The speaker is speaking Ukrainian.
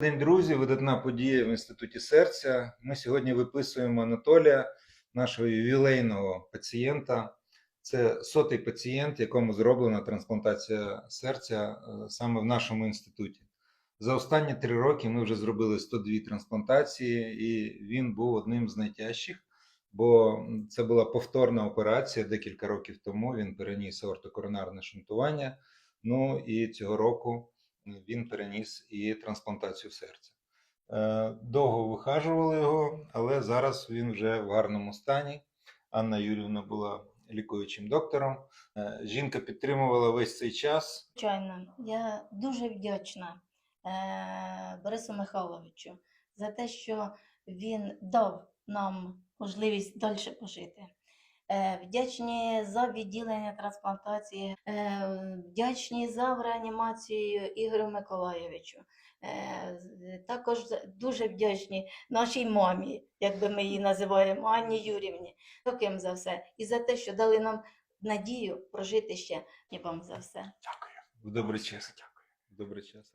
День друзів, видатна подія в інституті серця. Ми сьогодні виписуємо Анатолія, нашого ювілейного пацієнта. Це сотий пацієнт, якому зроблена трансплантація серця е, саме в нашому інституті. За останні три роки ми вже зробили 102 трансплантації, і він був одним з найтяжчих, бо це була повторна операція декілька років тому. Він переніс аортокоронарне шунтування. Ну і цього року він переніс і трансплантацію серця. Е, Довго вихажували його, але зараз він вже в гарному стані. Анна Юрівна була лікуючим доктором. Е, Жінка підтримувала весь цей час. Звичайно, я дуже вдячна е, Борису Михайловичу за те, що він дав нам можливість далі пожити. Е, Вдячні за відділення трансплантації, е, вдячні за реанімацію Ігорю Миколайовичу. Е, Також дуже вдячні нашій мамі, як би ми її називаємо, Анні Юрівні. Дякуємо за все. І за те, що дали нам надію прожити ще. І вам за все. В добрий час. В добрий час.